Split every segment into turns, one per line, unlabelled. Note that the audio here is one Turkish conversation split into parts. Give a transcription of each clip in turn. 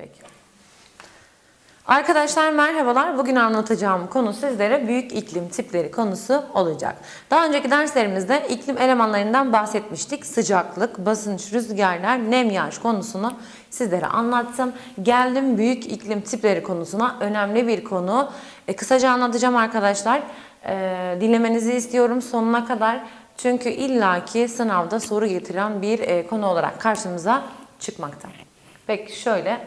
Peki. Arkadaşlar merhabalar. Bugün anlatacağım konu sizlere büyük iklim tipleri konusu olacak. Daha önceki derslerimizde iklim elemanlarından bahsetmiştik. Sıcaklık, basınç, rüzgarlar, nem yağış konusunu sizlere anlattım. Geldim büyük iklim tipleri konusuna. Önemli bir konu. E, kısaca anlatacağım arkadaşlar. E, dinlemenizi istiyorum sonuna kadar. Çünkü illaki sınavda soru getiren bir e, konu olarak karşımıza çıkmakta. Peki şöyle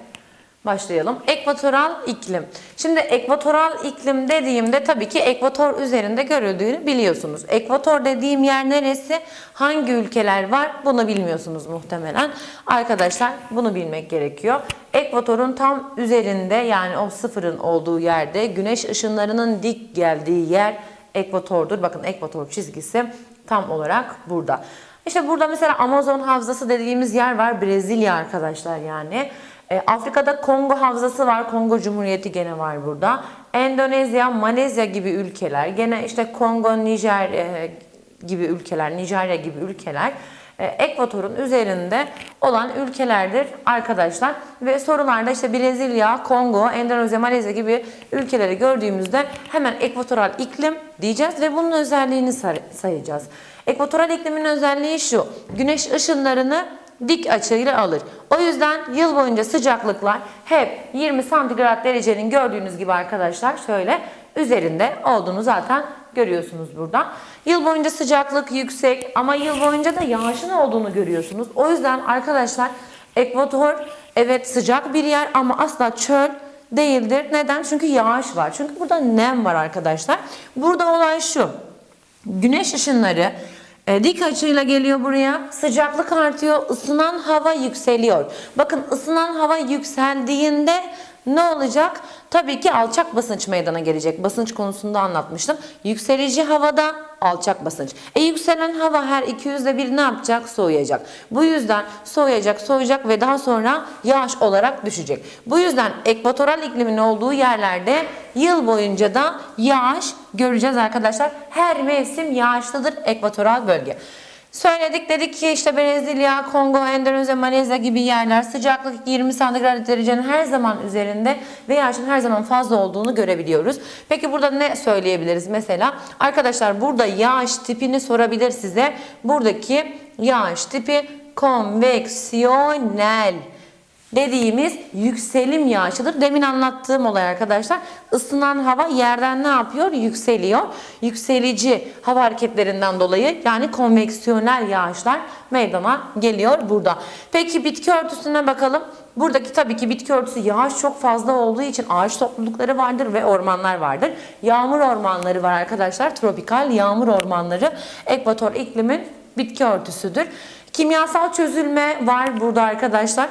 Başlayalım. Ekvatoral iklim. Şimdi ekvatoral iklim dediğimde tabii ki ekvator üzerinde görüldüğünü biliyorsunuz. Ekvator dediğim yer neresi? Hangi ülkeler var? Bunu bilmiyorsunuz muhtemelen. Arkadaşlar bunu bilmek gerekiyor. Ekvatorun tam üzerinde yani o sıfırın olduğu yerde güneş ışınlarının dik geldiği yer ekvatordur. Bakın ekvator çizgisi tam olarak burada. İşte burada mesela Amazon havzası dediğimiz yer var. Brezilya arkadaşlar yani. E, Afrika'da Kongo havzası var. Kongo Cumhuriyeti gene var burada. Endonezya, Malezya gibi ülkeler. Gene işte Kongo, Nijer e, gibi ülkeler, Nijerya gibi ülkeler. E, ekvatorun üzerinde olan ülkelerdir arkadaşlar. Ve sorularda işte Brezilya, Kongo, Endonezya, Malezya gibi ülkeleri gördüğümüzde hemen ekvatoral iklim diyeceğiz ve bunun özelliğini say- sayacağız. Ekvatoral iklimin özelliği şu. Güneş ışınlarını dik açıyla alır. O yüzden yıl boyunca sıcaklıklar hep 20 santigrat derecenin gördüğünüz gibi arkadaşlar şöyle üzerinde olduğunu zaten görüyorsunuz burada. Yıl boyunca sıcaklık yüksek ama yıl boyunca da yağışın olduğunu görüyorsunuz. O yüzden arkadaşlar ekvator evet sıcak bir yer ama asla çöl değildir. Neden? Çünkü yağış var. Çünkü burada nem var arkadaşlar. Burada olay şu. Güneş ışınları e, dik açıyla geliyor buraya. Sıcaklık artıyor. ısınan hava yükseliyor. Bakın ısınan hava yükseldiğinde ne olacak? Tabii ki alçak basınç meydana gelecek. Basınç konusunda anlatmıştım. Yükselici havada alçak basınç. E yükselen hava her 200'de bir ne yapacak? Soğuyacak. Bu yüzden soğuyacak, soğuyacak ve daha sonra yağış olarak düşecek. Bu yüzden ekvatoral iklimin olduğu yerlerde yıl boyunca da yağış göreceğiz arkadaşlar. Her mevsim yağışlıdır ekvatoral bölge. Söyledik dedik ki işte Brezilya, Kongo, Endonezya, Malezya gibi yerler sıcaklık 20 santigrat derecenin her zaman üzerinde ve yağışın her zaman fazla olduğunu görebiliyoruz. Peki burada ne söyleyebiliriz mesela? Arkadaşlar burada yağış tipini sorabilir size. Buradaki yağış tipi konveksiyonel dediğimiz yükselim yağışıdır. Demin anlattığım olay arkadaşlar. Isınan hava yerden ne yapıyor? Yükseliyor. Yükselici hava hareketlerinden dolayı yani konveksiyonel yağışlar meydana geliyor burada. Peki bitki örtüsüne bakalım. Buradaki tabii ki bitki örtüsü yağış çok fazla olduğu için ağaç toplulukları vardır ve ormanlar vardır. Yağmur ormanları var arkadaşlar. Tropikal yağmur ormanları ekvator iklimin bitki örtüsüdür. Kimyasal çözülme var burada arkadaşlar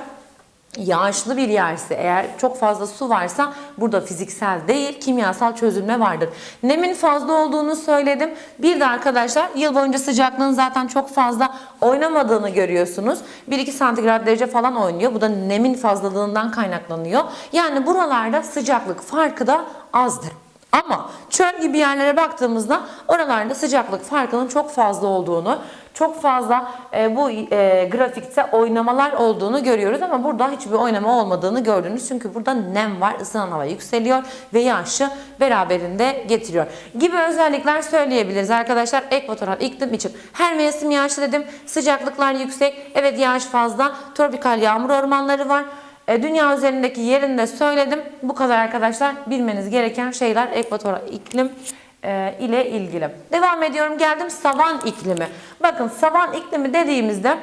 yağışlı bir yerse eğer çok fazla su varsa burada fiziksel değil kimyasal çözülme vardır. Nemin fazla olduğunu söyledim. Bir de arkadaşlar yıl boyunca sıcaklığın zaten çok fazla oynamadığını görüyorsunuz. 1-2 santigrat derece falan oynuyor. Bu da nemin fazlalığından kaynaklanıyor. Yani buralarda sıcaklık farkı da azdır. Ama çöl gibi yerlere baktığımızda oralarda sıcaklık farkının çok fazla olduğunu, çok fazla e, bu e, grafikte oynamalar olduğunu görüyoruz ama burada hiçbir oynama olmadığını gördünüz. Çünkü burada nem var, ısınan hava yükseliyor ve yağışı beraberinde getiriyor. Gibi özellikler söyleyebiliriz arkadaşlar ekvatoral iklim için. Her mevsim yağışlı dedim, sıcaklıklar yüksek, evet yağış fazla, tropikal yağmur ormanları var. E, dünya üzerindeki yerini de söyledim. Bu kadar arkadaşlar bilmeniz gereken şeyler ekvatoral iklim ile ilgili. Devam ediyorum geldim savan iklimi. Bakın savan iklimi dediğimizde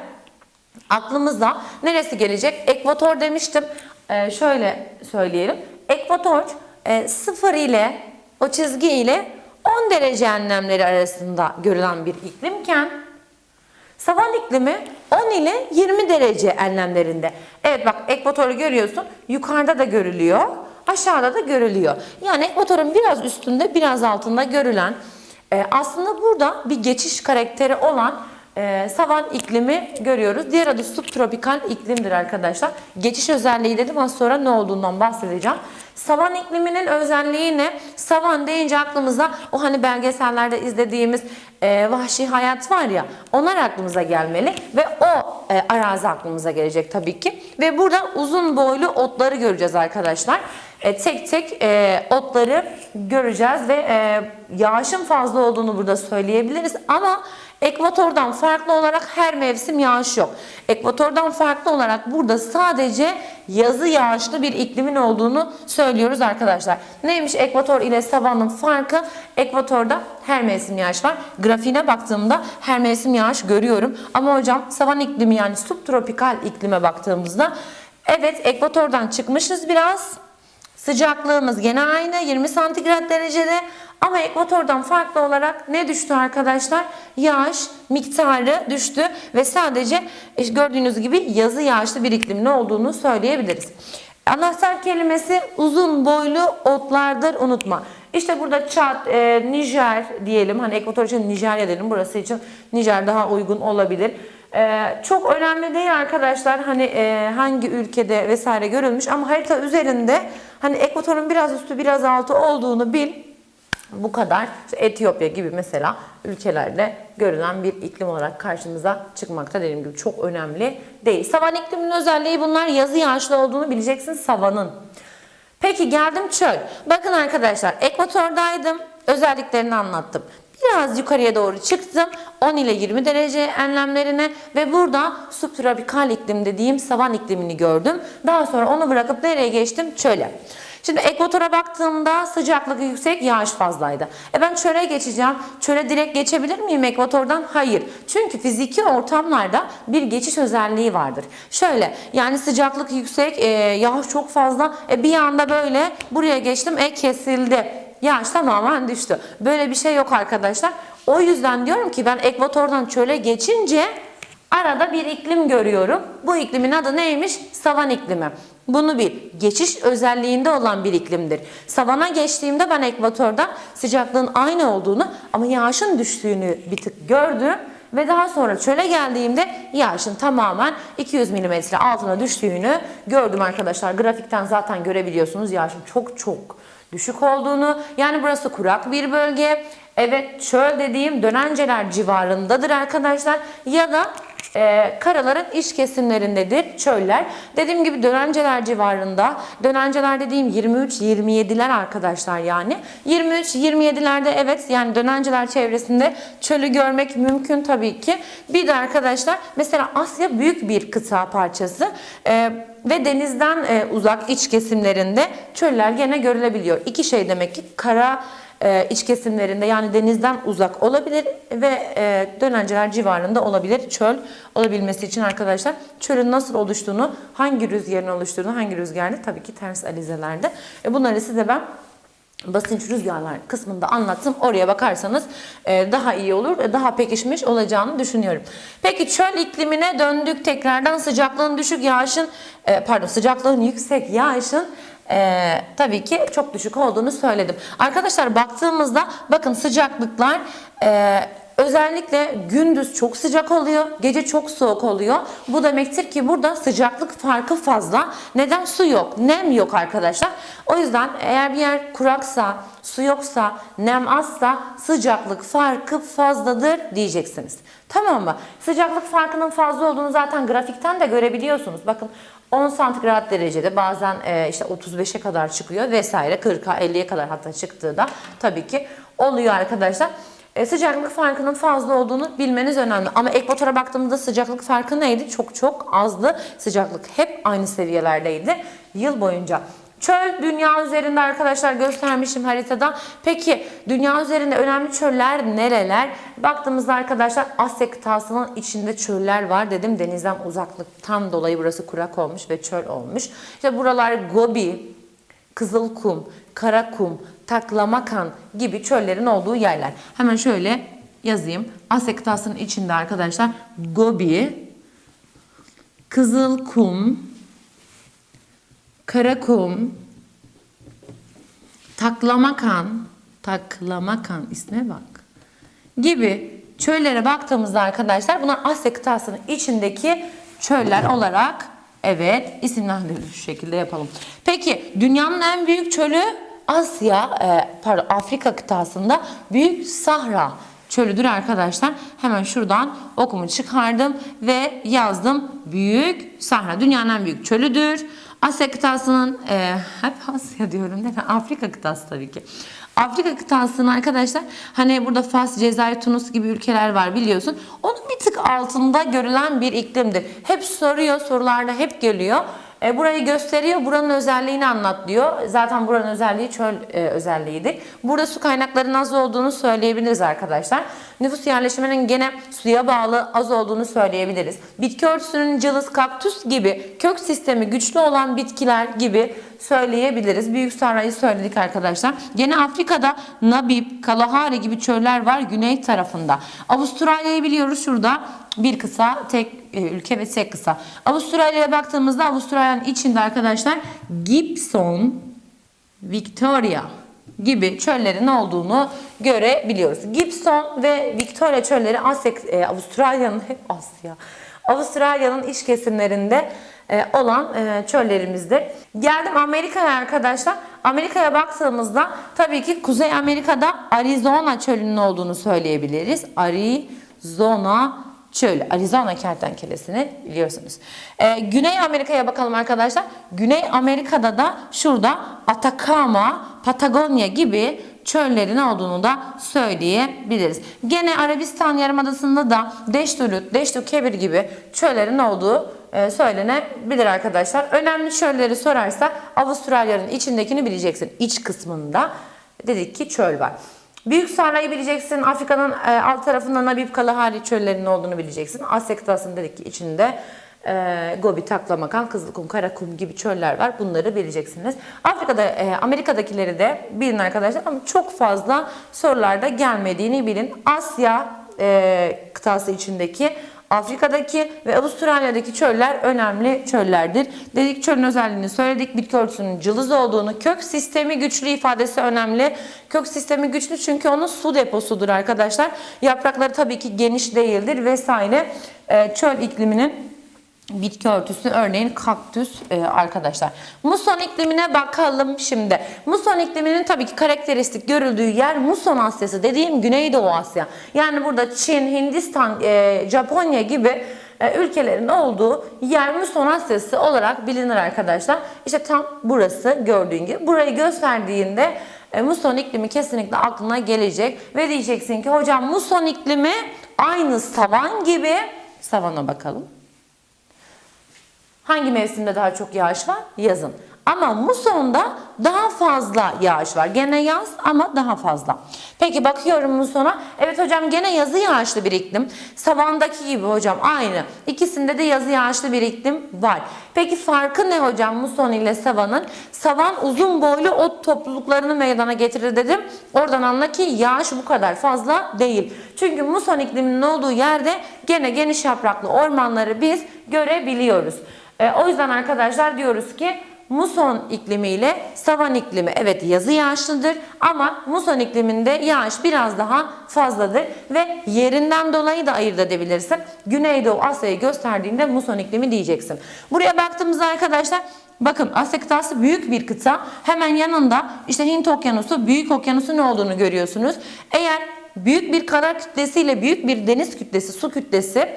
aklımıza neresi gelecek? Ekvator demiştim. E, şöyle söyleyelim. Ekvator e, 0 ile o çizgi ile 10 derece enlemleri arasında görülen bir iklimken Savan iklimi 10 ile 20 derece enlemlerinde. Evet bak ekvatoru görüyorsun. Yukarıda da görülüyor. Aşağıda da görülüyor. Yani ekvatorun biraz üstünde biraz altında görülen e, aslında burada bir geçiş karakteri olan e, savan iklimi görüyoruz. Diğer adı subtropikal iklimdir arkadaşlar. Geçiş özelliği dedim az sonra ne olduğundan bahsedeceğim. Savan ikliminin özelliği ne? Savan deyince aklımıza o hani belgesellerde izlediğimiz e, vahşi hayat var ya onlar aklımıza gelmeli ve o e, arazi aklımıza gelecek tabii ki. Ve burada uzun boylu otları göreceğiz arkadaşlar. E, tek tek e, otları göreceğiz ve e, yağışın fazla olduğunu burada söyleyebiliriz ama ekvatordan farklı olarak her mevsim yağış yok. Ekvatordan farklı olarak burada sadece yazı yağışlı bir iklimin olduğunu söylüyoruz arkadaşlar. Neymiş ekvator ile savanın farkı? Ekvatorda her mevsim yağış var. Grafiğine baktığımda her mevsim yağış görüyorum. Ama hocam savan iklimi yani subtropikal iklime baktığımızda evet ekvatordan çıkmışız biraz. Sıcaklığımız gene aynı 20 santigrat derecede ama ekvatordan farklı olarak ne düştü arkadaşlar? Yağış miktarı düştü ve sadece işte gördüğünüz gibi yazı yağışlı bir iklim ne olduğunu söyleyebiliriz. Anahtar kelimesi uzun boylu otlardır unutma. İşte burada Çat, e, Nijer diyelim. Hani ekvator için Nijerya dedim. Burası için Nijer daha uygun olabilir. Ee, çok önemli değil arkadaşlar hani e, hangi ülkede vesaire görülmüş ama harita üzerinde hani ekvatorun biraz üstü biraz altı olduğunu bil. Bu kadar İşte Etiyopya gibi mesela ülkelerde görülen bir iklim olarak karşımıza çıkmakta dediğim gibi çok önemli değil. Savan ikliminin özelliği bunlar yazı yağışlı olduğunu bileceksin savanın. Peki geldim çöl. Bakın arkadaşlar ekvatordaydım özelliklerini anlattım. Biraz yukarıya doğru çıktım. 10 ile 20 derece enlemlerine ve burada subtropikal iklim dediğim savan iklimini gördüm. Daha sonra onu bırakıp nereye geçtim? Çöle. Şimdi ekvatora baktığımda sıcaklık yüksek, yağış fazlaydı. E ben çöle geçeceğim. Çöle direkt geçebilir miyim ekvatordan? Hayır. Çünkü fiziki ortamlarda bir geçiş özelliği vardır. Şöyle yani sıcaklık yüksek, e, yağış çok fazla. E bir anda böyle buraya geçtim, e kesildi. Yağış tamamen düştü. Böyle bir şey yok arkadaşlar. O yüzden diyorum ki ben ekvatordan çöle geçince arada bir iklim görüyorum. Bu iklimin adı neymiş? Savan iklimi. Bunu bil. Geçiş özelliğinde olan bir iklimdir. Savana geçtiğimde ben ekvatorda sıcaklığın aynı olduğunu ama yağışın düştüğünü bir tık gördüm. Ve daha sonra çöle geldiğimde yağışın tamamen 200 mm altına düştüğünü gördüm arkadaşlar. Grafikten zaten görebiliyorsunuz yağışın çok çok düşük olduğunu. Yani burası kurak bir bölge. Evet çöl dediğim dönenceler civarındadır arkadaşlar. Ya da e, karaların iç kesimlerindedir çöller. Dediğim gibi dönenceler civarında. Dönenceler dediğim 23-27'ler arkadaşlar yani. 23-27'lerde evet yani dönenceler çevresinde çölü görmek mümkün tabii ki. Bir de arkadaşlar mesela Asya büyük bir kıta parçası. E, ve denizden e, uzak iç kesimlerinde çöller gene görülebiliyor. İki şey demek ki kara e, iç kesimlerinde yani denizden uzak olabilir ve e, dönenceler civarında olabilir çöl olabilmesi için arkadaşlar çölün nasıl oluştuğunu hangi rüzgarın oluştuğunu hangi rüzgarda tabii ki ters alizelerde e, bunları size ben basınç rüzgarlar kısmında anlattım. Oraya bakarsanız e, daha iyi olur, daha pekişmiş olacağını düşünüyorum. Peki çöl iklimine döndük tekrardan sıcaklığın düşük yağışın, e, pardon sıcaklığın yüksek yağışın e, tabii ki çok düşük olduğunu söyledim. Arkadaşlar baktığımızda bakın sıcaklıklar e, Özellikle gündüz çok sıcak oluyor, gece çok soğuk oluyor. Bu demektir ki burada sıcaklık farkı fazla. Neden? Su yok, nem yok arkadaşlar. O yüzden eğer bir yer kuraksa, su yoksa, nem azsa sıcaklık farkı fazladır diyeceksiniz. Tamam mı? Sıcaklık farkının fazla olduğunu zaten grafikten de görebiliyorsunuz. Bakın 10 santigrat derecede bazen e, işte 35'e kadar çıkıyor vesaire 40'a 50'ye kadar hatta çıktığı da tabii ki oluyor arkadaşlar. E, sıcaklık farkının fazla olduğunu bilmeniz önemli. Ama ekvatora baktığımızda sıcaklık farkı neydi? Çok çok azdı. Sıcaklık hep aynı seviyelerdeydi yıl boyunca. Çöl dünya üzerinde arkadaşlar göstermişim haritada. Peki dünya üzerinde önemli çöller nereler? Baktığımızda arkadaşlar Asya kıtasının içinde çöller var dedim. Denizden uzaklıktan dolayı burası kurak olmuş ve çöl olmuş. İşte buralar Gobi, Kızılkum, Karakum, Taklamakan gibi çöllerin olduğu yerler. Hemen şöyle yazayım. Asya kıtasının içinde arkadaşlar Gobi, Kızılkum, Karakum, Taklamakan, Taklamakan isme bak gibi çöllere baktığımızda arkadaşlar bunlar Asya kıtasının içindeki çöller olarak evet isimlendirilir şu şekilde yapalım. Peki dünyanın en büyük çölü Asya e, pardon Afrika kıtasında Büyük Sahra çölüdür arkadaşlar. Hemen şuradan okumu çıkardım ve yazdım. Büyük Sahra dünyanın en büyük çölüdür. Asya kıtasının e, hep Asya diyorum değil mi? Afrika kıtası tabii ki. Afrika kıtasının arkadaşlar hani burada Fas, Cezayir, Tunus gibi ülkeler var biliyorsun. Onun bir tık altında görülen bir iklimdir. Hep soruyor, sorularda hep geliyor. E, burayı gösteriyor, buranın özelliğini anlat diyor. Zaten buranın özelliği çöl e, özelliğidir. Burada su kaynaklarının az olduğunu söyleyebiliriz arkadaşlar. Nüfus yerleşiminin gene suya bağlı az olduğunu söyleyebiliriz. Bitki örtüsünün cılız, kaktüs gibi kök sistemi güçlü olan bitkiler gibi söyleyebiliriz. Büyük Sahra'yı söyledik arkadaşlar. Gene Afrika'da Nabib, Kalahari gibi çöller var güney tarafında. Avustralya'yı biliyoruz şurada bir kısa tek e, ülke ve tek kısa. Avustralya'ya baktığımızda Avustralya'nın içinde arkadaşlar Gibson, Victoria gibi çöllerin olduğunu görebiliyoruz. Gibson ve Victoria çölleri Asya, e, Avustralya'nın hep Asya. Avustralya'nın iç kesimlerinde e, olan e, çöllerimizdir. Geldim Amerika'ya arkadaşlar. Amerika'ya baktığımızda tabii ki Kuzey Amerika'da Arizona çölünün olduğunu söyleyebiliriz. Arizona çölü. Arizona kertenkelesini biliyorsunuz. Ee, Güney Amerika'ya bakalım arkadaşlar. Güney Amerika'da da şurada Atacama, Patagonya gibi çöllerin olduğunu da söyleyebiliriz. Gene Arabistan Yarımadası'nda da Deştülüt, Deştü Kebir gibi çöllerin olduğu e, söylenebilir arkadaşlar. Önemli çölleri sorarsa Avustralya'nın içindekini bileceksin. İç kısmında dedik ki çöl var. Büyük Sahra'yı bileceksin. Afrika'nın e, alt tarafında Nabib Kalahari çöllerinin olduğunu bileceksin. Asya kıtasının dedik ki içinde e, Gobi, Taklamakan, Kızılkum, Karakum gibi çöller var. Bunları bileceksiniz. Afrika'da, e, Amerika'dakileri de bilin arkadaşlar ama çok fazla sorularda gelmediğini bilin. Asya e, kıtası içindeki Afrika'daki ve Avustralya'daki çöller önemli çöllerdir. Dedik çölün özelliğini söyledik. Bitki örtüsünün cılız olduğunu, kök sistemi güçlü ifadesi önemli. Kök sistemi güçlü çünkü onun su deposudur arkadaşlar. Yaprakları tabii ki geniş değildir vesaire. Ee, çöl ikliminin bitki örtüsü örneğin kaktüs e, arkadaşlar. Muson iklimine bakalım şimdi. Muson ikliminin tabii ki karakteristik görüldüğü yer Muson Asyası dediğim Güneydoğu Asya. Yani burada Çin, Hindistan, e, Japonya gibi e, ülkelerin olduğu yer Muson Asyası olarak bilinir arkadaşlar. İşte tam burası gördüğün gibi. Burayı gösterdiğinde e, muson iklimi kesinlikle aklına gelecek ve diyeceksin ki hocam muson iklimi aynı savan gibi savana bakalım. Hangi mevsimde daha çok yağış var? Yazın. Ama musonda daha fazla yağış var. Gene yaz ama daha fazla. Peki bakıyorum musona. Evet hocam gene yazı yağışlı bir iklim. Savandaki gibi hocam aynı. İkisinde de yazı yağışlı bir iklim var. Peki farkı ne hocam muson ile savanın? Savan uzun boylu ot topluluklarını meydana getirir dedim. Oradan anla ki yağış bu kadar fazla değil. Çünkü muson ikliminin olduğu yerde gene geniş yapraklı ormanları biz görebiliyoruz. E, o yüzden arkadaşlar diyoruz ki muson iklimi ile savan iklimi evet yazı yağışlıdır ama muson ikliminde yağış biraz daha fazladır ve yerinden dolayı da ayırt edebilirsin. Güneydoğu Asya'yı gösterdiğinde muson iklimi diyeceksin. Buraya baktığımızda arkadaşlar Bakın Asya kıtası büyük bir kıta. Hemen yanında işte Hint okyanusu, büyük okyanusu ne olduğunu görüyorsunuz. Eğer büyük bir kara kütlesiyle büyük bir deniz kütlesi, su kütlesi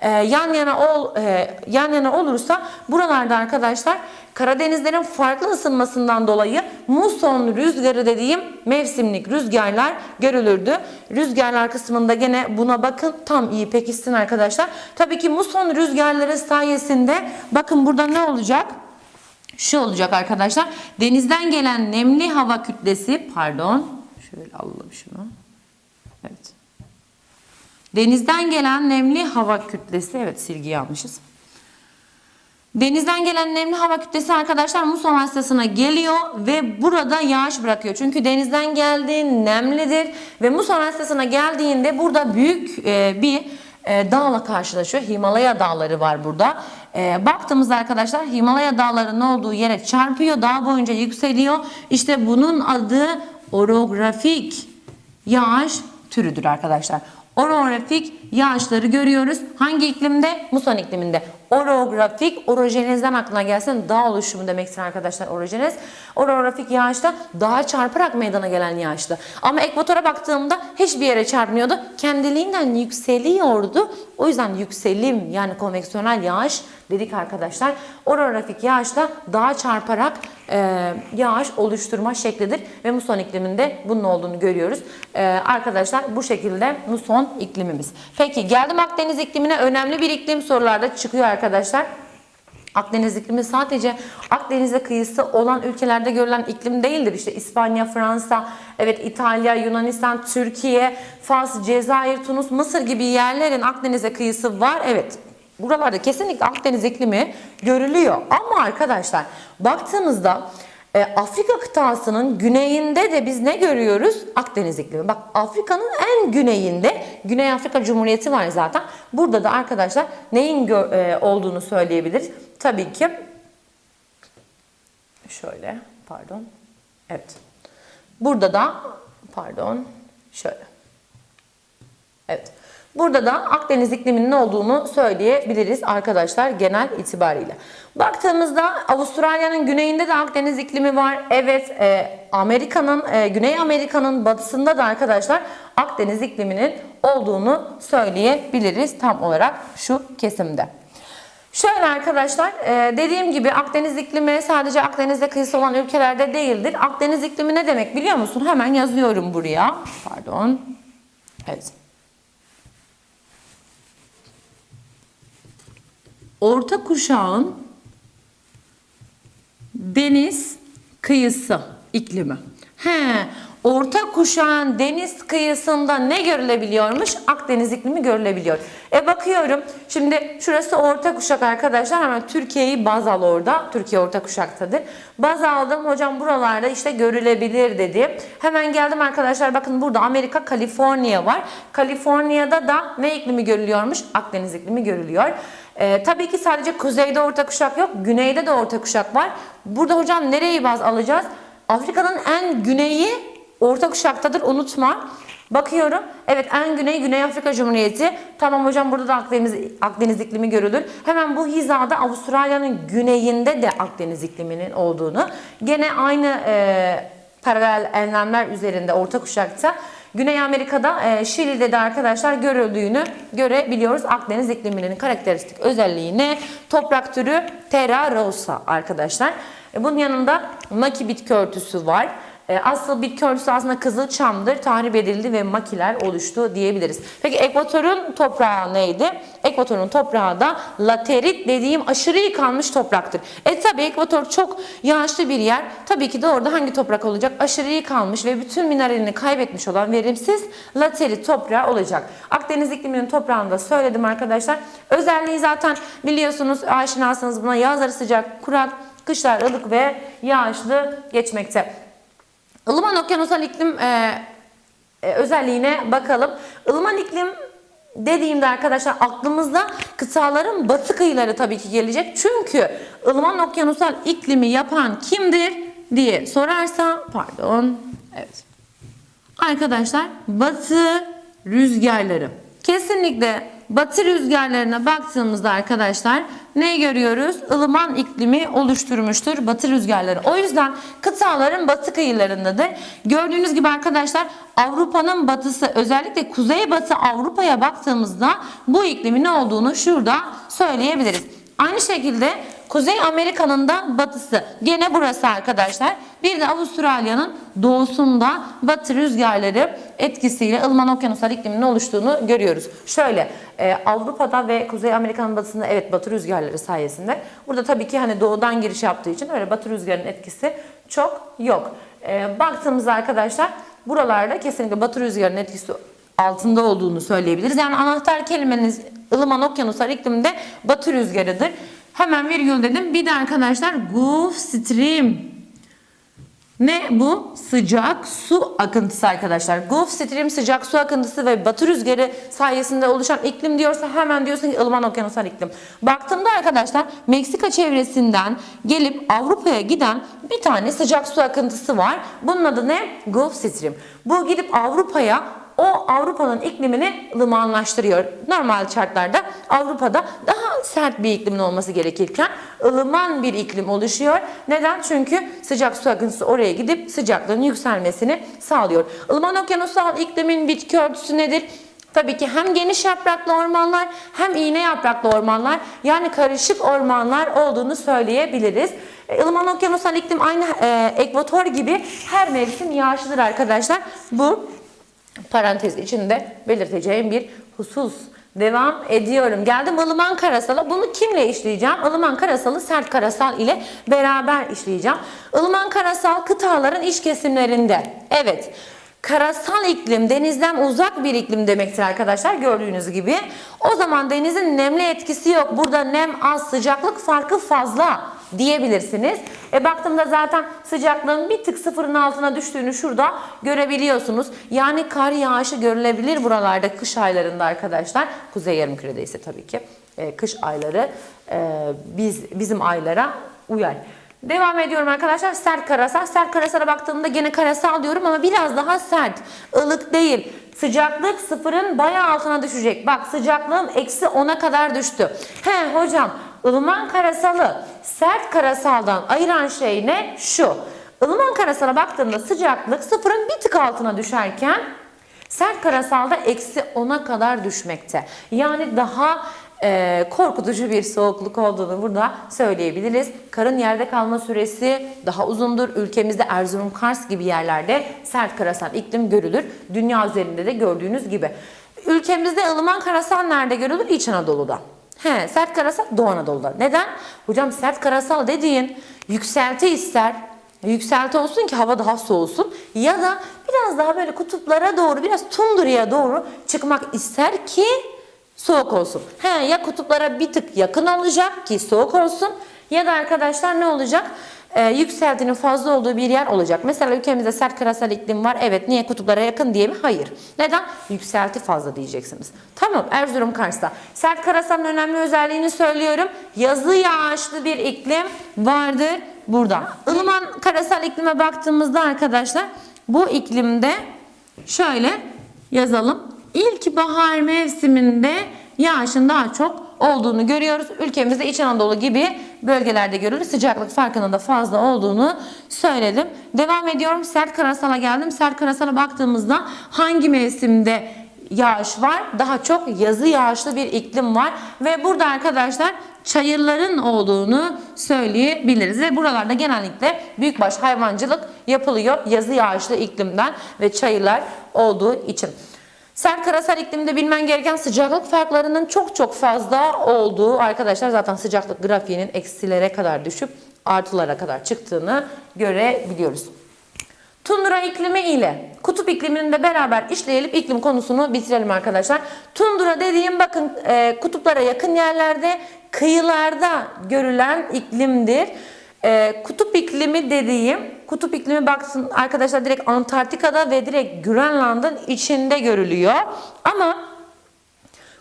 e, yan yana ol e, yan yana olursa buralarda arkadaşlar Karadenizlerin farklı ısınmasından dolayı muson rüzgarı dediğim mevsimlik rüzgarlar görülürdü. Rüzgarlar kısmında gene buna bakın tam iyi pekişsin arkadaşlar. Tabii ki muson rüzgarları sayesinde bakın burada ne olacak? Şu olacak arkadaşlar. Denizden gelen nemli hava kütlesi pardon şöyle alalım şunu. Denizden gelen nemli hava kütlesi, evet silgiyi almışız. Denizden gelen nemli hava kütlesi arkadaşlar muson Asyası'na geliyor ve burada yağış bırakıyor. Çünkü denizden geldiği nemlidir ve muson Asyası'na geldiğinde burada büyük e, bir e, dağla karşılaşıyor. Himalaya dağları var burada. E, baktığımızda arkadaşlar Himalaya dağlarının olduğu yere çarpıyor. Dağ boyunca yükseliyor. İşte bunun adı orografik yağış türüdür arkadaşlar. Orografik yağışları görüyoruz. Hangi iklimde? Muson ikliminde. Orografik, orojenezden aklına gelsin dağ oluşumu demektir arkadaşlar orojenez. Orografik yağışta dağa çarparak meydana gelen yağıştı. Ama ekvatora baktığımda hiçbir yere çarpmıyordu. Kendiliğinden yükseliyordu. O yüzden yükselim yani konveksiyonel yağış dedik arkadaşlar. Orografik yağışta dağa çarparak e, yağış oluşturma şeklidir. Ve muson ikliminde bunun olduğunu görüyoruz. E, arkadaşlar bu şekilde muson iklimimiz. Peki geldim Akdeniz iklimine önemli bir iklim sorularda çıkıyor arkadaşlar. Akdeniz iklimi sadece Akdeniz'e kıyısı olan ülkelerde görülen iklim değildir. İşte İspanya, Fransa, evet İtalya, Yunanistan, Türkiye, Fas, Cezayir, Tunus, Mısır gibi yerlerin Akdeniz'e kıyısı var. Evet buralarda kesinlikle Akdeniz iklimi görülüyor. Ama arkadaşlar baktığımızda e, Afrika kıtasının güneyinde de biz ne görüyoruz? Akdeniz iklimi. Bak Afrika'nın en güneyinde Güney Afrika Cumhuriyeti var zaten. Burada da arkadaşlar neyin e, olduğunu söyleyebiliriz. Tabii ki şöyle pardon. Evet. Burada da pardon şöyle. Evet. Burada da Akdeniz ikliminin olduğunu söyleyebiliriz arkadaşlar genel itibariyle. Baktığımızda Avustralya'nın güneyinde de Akdeniz iklimi var. Evet e, Amerika'nın, e, Güney Amerika'nın batısında da arkadaşlar Akdeniz ikliminin olduğunu söyleyebiliriz tam olarak şu kesimde. Şöyle arkadaşlar e, dediğim gibi Akdeniz iklimi sadece Akdeniz'de kıyısı olan ülkelerde değildir. Akdeniz iklimi ne demek biliyor musun? Hemen yazıyorum buraya. Pardon. Evet. Orta kuşağın deniz kıyısı iklimi. He, orta kuşağın deniz kıyısında ne görülebiliyormuş? Akdeniz iklimi görülebiliyor. E bakıyorum şimdi şurası orta kuşak arkadaşlar hemen Türkiye'yi baz al orada. Türkiye orta kuşaktadır. Baz aldım hocam buralarda işte görülebilir dedi. Hemen geldim arkadaşlar bakın burada Amerika Kaliforniya var. Kaliforniya'da da ne iklimi görülüyormuş? Akdeniz iklimi görülüyor. Ee, tabii ki sadece kuzeyde orta kuşak yok, güneyde de orta kuşak var. Burada hocam nereyi baz alacağız? Afrika'nın en güneyi orta kuşaktadır unutma. Bakıyorum. Evet en güney Güney Afrika Cumhuriyeti. Tamam hocam burada da Akdeniz, Akdeniz iklimi görülür. Hemen bu hizada Avustralya'nın güneyinde de Akdeniz ikliminin olduğunu. Gene aynı e, paralel enlemler üzerinde orta kuşakta Güney Amerika'da e, Şili'de de arkadaşlar görüldüğünü görebiliyoruz. Akdeniz ikliminin karakteristik özelliği ne? Toprak türü Terra Rosa arkadaşlar. E, bunun yanında maki bitki örtüsü var. E, asıl bitki örtüsü aslında kızılçamdır. Tahrip edildi ve makiler oluştu diyebiliriz. Peki ekvatorun toprağı neydi? Ekvatorun toprağı da laterit dediğim aşırı yıkanmış topraktır. E tabi ekvator çok yağışlı bir yer. Tabii ki de orada hangi toprak olacak? Aşırı yıkanmış ve bütün mineralini kaybetmiş olan verimsiz laterit toprağı olacak. Akdeniz ikliminin toprağını da söyledim arkadaşlar. Özelliği zaten biliyorsunuz aşinasınız buna yazları sıcak, kurak, kışlar ılık ve yağışlı geçmekte. Ilıman okyanusal iklim e, e, özelliğine bakalım. Ilıman iklim dediğimde arkadaşlar aklımızda kıtaların batı kıyıları tabii ki gelecek. Çünkü ılıman okyanusal iklimi yapan kimdir diye sorarsa pardon evet. Arkadaşlar batı rüzgarları. Kesinlikle batı rüzgarlarına baktığımızda arkadaşlar ne görüyoruz? Ilıman iklimi oluşturmuştur batı rüzgarları. O yüzden kıtaların batı kıyılarındadır. Gördüğünüz gibi arkadaşlar Avrupa'nın batısı özellikle kuzeybatı Avrupa'ya baktığımızda bu iklimin ne olduğunu şurada söyleyebiliriz. Aynı şekilde Kuzey Amerika'nın da batısı. Gene burası arkadaşlar. Bir de Avustralya'nın doğusunda batı rüzgarları etkisiyle ılıman okyanusal ikliminin oluştuğunu görüyoruz. Şöyle e, Avrupa'da ve Kuzey Amerika'nın batısında evet batı rüzgarları sayesinde. Burada tabii ki hani doğudan giriş yaptığı için öyle batı rüzgarının etkisi çok yok. E, baktığımızda arkadaşlar buralarda kesinlikle batı rüzgarının etkisi altında olduğunu söyleyebiliriz. Yani anahtar kelimeniz ılıman okyanusal iklimde batı rüzgarıdır. Hemen virgül dedim. Bir de arkadaşlar Gulf Stream. Ne bu? Sıcak su akıntısı arkadaşlar. Gulf Stream sıcak su akıntısı ve batı rüzgarı sayesinde oluşan iklim diyorsa hemen diyorsun ki ılıman okyanusal iklim. Baktığımda arkadaşlar Meksika çevresinden gelip Avrupa'ya giden bir tane sıcak su akıntısı var. Bunun adı ne? Gulf Stream. Bu gidip Avrupa'ya o Avrupa'nın iklimini ılımanlaştırıyor. Normal şartlarda Avrupa'da daha sert bir iklimin olması gerekirken ılıman bir iklim oluşuyor. Neden? Çünkü sıcak su akıntısı oraya gidip sıcaklığın yükselmesini sağlıyor. Ilıman okyanusal iklimin bitki örtüsü nedir? Tabii ki hem geniş yapraklı ormanlar hem iğne yapraklı ormanlar yani karışık ormanlar olduğunu söyleyebiliriz. E, Ilıman okyanusal iklim aynı e, ekvator gibi her mevsim yağışlıdır arkadaşlar. Bu parantez içinde belirteceğim bir husus. Devam ediyorum. Geldim ılıman karasala. Bunu kimle işleyeceğim? Ilıman karasalı sert karasal ile beraber işleyeceğim. Ilıman karasal kıtaların iç kesimlerinde. Evet. Karasal iklim denizden uzak bir iklim demektir arkadaşlar gördüğünüz gibi. O zaman denizin nemli etkisi yok. Burada nem az, sıcaklık farkı fazla diyebilirsiniz. E baktığımda zaten sıcaklığın bir tık sıfırın altına düştüğünü şurada görebiliyorsunuz. Yani kar yağışı görülebilir buralarda kış aylarında arkadaşlar. Kuzey yarımkürede ise tabii ki e, kış ayları e, biz bizim aylara uyar. Devam ediyorum arkadaşlar. Sert karasal. Sert karasala baktığımda gene karasal diyorum ama biraz daha sert. ılık değil. Sıcaklık sıfırın bayağı altına düşecek. Bak sıcaklığım eksi 10'a kadar düştü. He hocam ılıman karasalı sert karasaldan ayıran şey ne? Şu. Ilıman karasala baktığımda sıcaklık sıfırın bir tık altına düşerken sert karasalda eksi 10'a kadar düşmekte. Yani daha e, korkutucu bir soğukluk olduğunu burada söyleyebiliriz. Karın yerde kalma süresi daha uzundur. Ülkemizde Erzurum, Kars gibi yerlerde sert karasal iklim görülür. Dünya üzerinde de gördüğünüz gibi. Ülkemizde ılıman karasal nerede görülür? İç Anadolu'da. He, sert karasal Doğu Anadolu'da. Neden? Hocam sert karasal dediğin yükselti ister. Yükselti olsun ki hava daha soğusun. Ya da biraz daha böyle kutuplara doğru, biraz tunduraya doğru çıkmak ister ki soğuk olsun. He, ya kutuplara bir tık yakın olacak ki soğuk olsun ya da arkadaşlar ne olacak? Ee, yükseltinin fazla olduğu bir yer olacak. Mesela ülkemizde sert karasal iklim var. Evet niye kutuplara yakın diye mi? Hayır. Neden? Yükselti fazla diyeceksiniz. Tamam Erzurum Kars'ta. Sert karasalın önemli özelliğini söylüyorum. Yazı yağışlı bir iklim vardır burada. Ilıman karasal iklime baktığımızda arkadaşlar bu iklimde şöyle yazalım. İlk bahar mevsiminde yağışın daha çok olduğunu görüyoruz. Ülkemizde İç Anadolu gibi bölgelerde görülür. Sıcaklık farkının da fazla olduğunu söyledim. Devam ediyorum. Sert karasala geldim. Sert karasala baktığımızda hangi mevsimde yağış var? Daha çok yazı yağışlı bir iklim var. Ve burada arkadaşlar çayırların olduğunu söyleyebiliriz. Ve buralarda genellikle büyükbaş hayvancılık yapılıyor yazı yağışlı iklimden ve çayırlar olduğu için. Sert karasal iklimde bilmen gereken sıcaklık farklarının çok çok fazla olduğu arkadaşlar zaten sıcaklık grafiğinin eksilere kadar düşüp artılara kadar çıktığını görebiliyoruz. Tundra iklimi ile kutup iklimini de beraber işleyelim iklim konusunu bitirelim arkadaşlar. Tundra dediğim bakın e, kutuplara yakın yerlerde kıyılarda görülen iklimdir. E, kutup iklimi dediğim kutup iklimi baksın arkadaşlar direkt Antarktika'da ve direkt Grönland'ın içinde görülüyor. Ama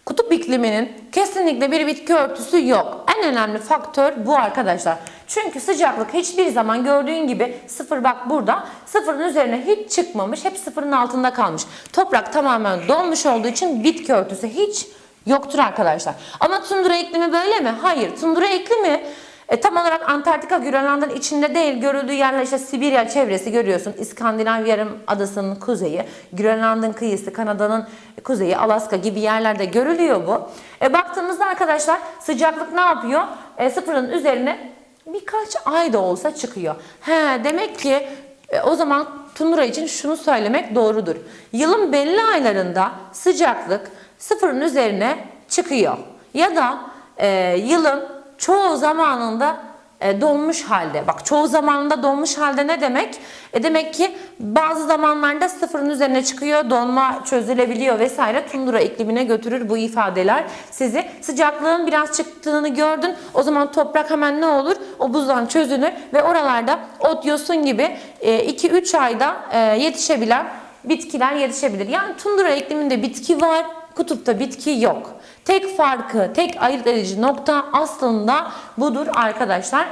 Kutup ikliminin kesinlikle bir bitki örtüsü yok. En önemli faktör bu arkadaşlar. Çünkü sıcaklık hiçbir zaman gördüğün gibi sıfır bak burada sıfırın üzerine hiç çıkmamış. Hep sıfırın altında kalmış. Toprak tamamen donmuş olduğu için bitki örtüsü hiç yoktur arkadaşlar. Ama tundra iklimi böyle mi? Hayır. Tundra iklimi e, tam olarak Antarktika Grönland'ın içinde değil görüldüğü yerler işte Sibirya çevresi görüyorsun. İskandinav yarım adasının kuzeyi, Grönland'ın kıyısı, Kanada'nın kuzeyi, Alaska gibi yerlerde görülüyor bu. E, baktığımızda arkadaşlar sıcaklık ne yapıyor? E, sıfırın üzerine birkaç ay da olsa çıkıyor. He, demek ki e, o zaman tundra için şunu söylemek doğrudur. Yılın belli aylarında sıcaklık sıfırın üzerine çıkıyor. Ya da e, yılın çoğu zamanında e, donmuş halde. Bak çoğu zamanında donmuş halde ne demek? E demek ki bazı zamanlarda sıfırın üzerine çıkıyor, donma çözülebiliyor vesaire. Tundra iklimine götürür bu ifadeler sizi. Sıcaklığın biraz çıktığını gördün. O zaman toprak hemen ne olur? O buzdan çözünür ve oralarda ot yosun gibi 2-3 ayda e, yetişebilen bitkiler yetişebilir. Yani tundra ikliminde bitki var, kutupta bitki yok. Tek farkı, tek ayırt edici nokta aslında budur arkadaşlar.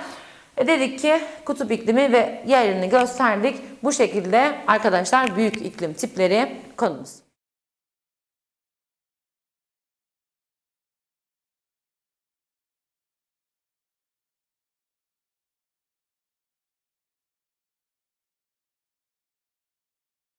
E dedik ki kutup iklimi ve yerini gösterdik. Bu şekilde arkadaşlar büyük iklim tipleri konumuz.